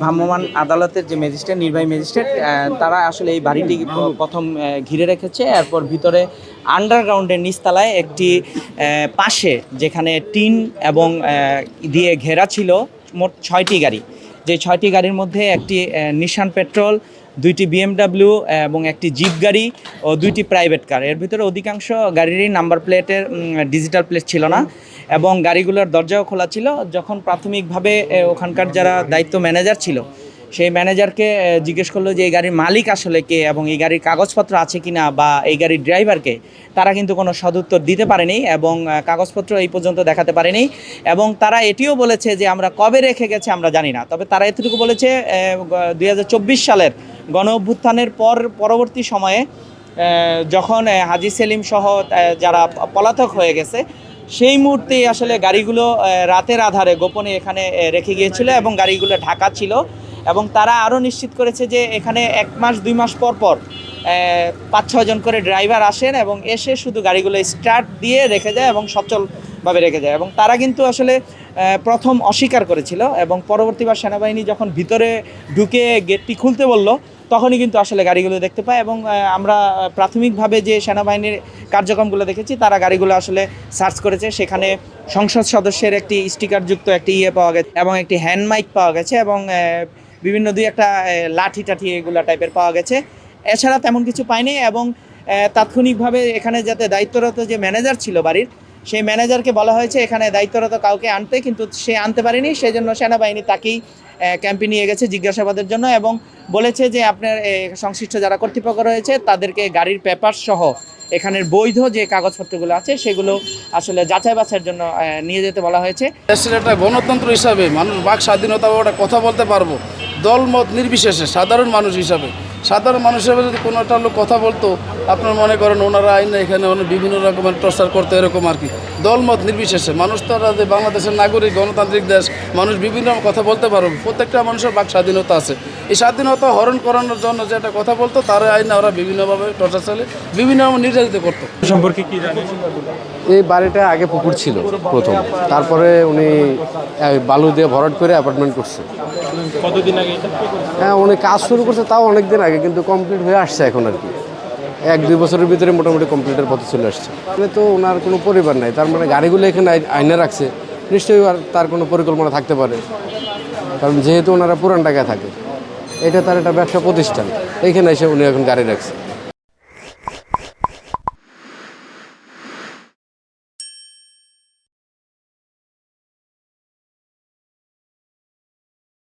ভ্রাম্যমাণ আদালতের যে ম্যাজিস্ট্রেট, নির্বাহী ম্যাজিস্ট্রেট তারা আসলে এই বাড়িটি প্রথম ঘিরে রেখেছে। এরপর ভিতরে আন্ডারগ্রাউন্ডের নিচতলায় একটি পাশে যেখানে টিন এবং দিয়ে ঘেরা ছিল মোট ছয়টি গাড়ি। যে ছয়টি গাড়ির মধ্যে একটি নিশান পেট্রোল দুইটি বিএমডাব্লিউ এবং একটি জিপ গাড়ি ও দুইটি প্রাইভেট কার এর ভিতরে অধিকাংশ গাড়িরই নাম্বার প্লেটের ডিজিটাল প্লেট ছিল না। এবং গাড়িগুলোর দরজাও খোলা ছিল। যখন প্রাথমিকভাবে ওখানকার যারা দায়িত্ব ম্যানেজার ছিল, সেই ম্যানেজারকে জিজ্ঞেস করল যে, এই গাড়ির মালিক আসলে কে এবং এই গাড়ির কাগজপত্র আছে কি না বা এই গাড়ির ড্রাইভারকে তারা কিন্তু কোনো সদুত্তর দিতে পারেনি এবং কাগজপত্র এই পর্যন্ত দেখাতে পারেনি এবং তারা এটিও বলেছে যে, আমরা কবে রেখে গেছে আমরা জানি না। তবে তারা এতটুকু বলেছে দুই হাজার চব্বিশ সালের গণ অভ্যুত্থানের পর, পরবর্তী সময়ে যখন হাজি সেলিম সহ যারা পলাতক হয়ে গেছে সেই মুহূর্তে আসলে গাড়িগুলো রাতের আধারে গোপনে এখানে রেখে গিয়েছিল এবং গাড়িগুলো ঢাকা ছিল এবং তারা আরও নিশ্চিত করেছে যে এখানে এক মাস, দুই মাস পর পর পাঁচ ছজন করে ড্রাইভার আসেন এবং এসে শুধু গাড়িগুলো স্টার্ট দিয়ে রেখে যায় এবং সচলভাবে রেখে যায় এবং তারা কিন্তু আসলে প্রথম অস্বীকার করেছিল এবং পরবর্তীবার সেনাবাহিনী যখন ভিতরে ঢুকে গেটটি খুলতে বলল, তখনই কিন্তু আসলে গাড়িগুলো দেখতে পাই এবং আমরা প্রাথমিকভাবে যে সেনাবাহিনীর কার্যক্রমগুলো দেখেছি, তারা গাড়িগুলো আসলে সার্চ করেছে। সেখানে সংসদ সদস্যের একটি স্টিকারযুক্ত একটি ইয়ে পাওয়া গেছে এবং একটি হ্যান্ড মাইক পাওয়া গেছে এবং বিভিন্ন দুই একটা লাঠি টাঠি এগুলো টাইপের পাওয়া গেছে। এছাড়া তেমন কিছু পাইনি এবং তাৎক্ষণিকভাবে এখানে যাতে দায়িত্বরত যে ম্যানেজার ছিল বাড়ির সেই ম্যানেজারকে বলা হয়েছে, এখানে দায়িত্বরত কাউকে আনতে, কিন্তু সে আনতে পারেনি সেই জন্য সেনাবাহিনী তাকেই ক্যাম্পে নিয়ে গেছে জিজ্ঞাসাবাদের জন্য এবং বলেছে যে আপনার সংশ্লিষ্ট যারা কর্তৃপক্ষ রয়েছে, তাদেরকে গাড়ির পেপার সহ এখানের বৈধ যে কাগজপত্রগুলো আছে, সেগুলো আসলে যাচাই বাছাইয়ের জন্য নিয়ে যেতে বলা হয়েছে। একটা গণতন্ত্র হিসাবে মানুষ বাক স্বাধীনতা কথা বলতে পারব। দলমত নির্বিশেষে সাধারণ মানুষ হিসাবে। সাধারণ মানুষের যদি কোনো একটা লোক কথা বলতো, আপনার মনে করেন ওনারা আইন এখানে অনেক বিভিন্ন রকমের টর্চার করতো, এরকম আর কি। দলমত নির্বিশেষে। মানুষ তো যে বাংলাদেশের নাগরিক, গণতান্ত্রিক দেশ মানুষ বিভিন্ন রকম কথা বলতে পারবে প্রত্যেকটা মানুষের বাক স্বাধীনতা আছে। এই স্বাধীনতা হরণ করানোর জন্য যে একটা কথা বলতো তার আইনে ওরা বিভিন্নভাবে টর্চার চালে বিভিন্নভাবে নির্যাতিত করতো। সম্পর্কে কি জানেন এই বাড়িটা আগে পুকুর ছিল প্রথম। তারপরে উনি বালু দিয়ে ভরাট করে অ্যাপার্টমেন্ট করছে। কতদিন আগে হ্যাঁ উনি কাজ শুরু করছে তাও অনেক দিন আগে কিন্তু কমপ্লিট হয়ে আসছে এখন আর কি। এক দুই বছরের ভিতরে মোটামুটি কমপ্লিটের পথে চলে আসছে। তো ওনার কোনো পরিবার নাই তার মানে গাড়িগুলো এখানে আই- আইনে রাখছে। নিশ্চয়ই আর তার কোনো পরিকল্পনা থাকতে পারে। কারণ যেহেতু ওনারা পুরান টাকায় থাকে, এটা তার একটা ব্যবসা প্রতিষ্ঠান। এইখানে এসে উনি এখন গাড়ি রাখছে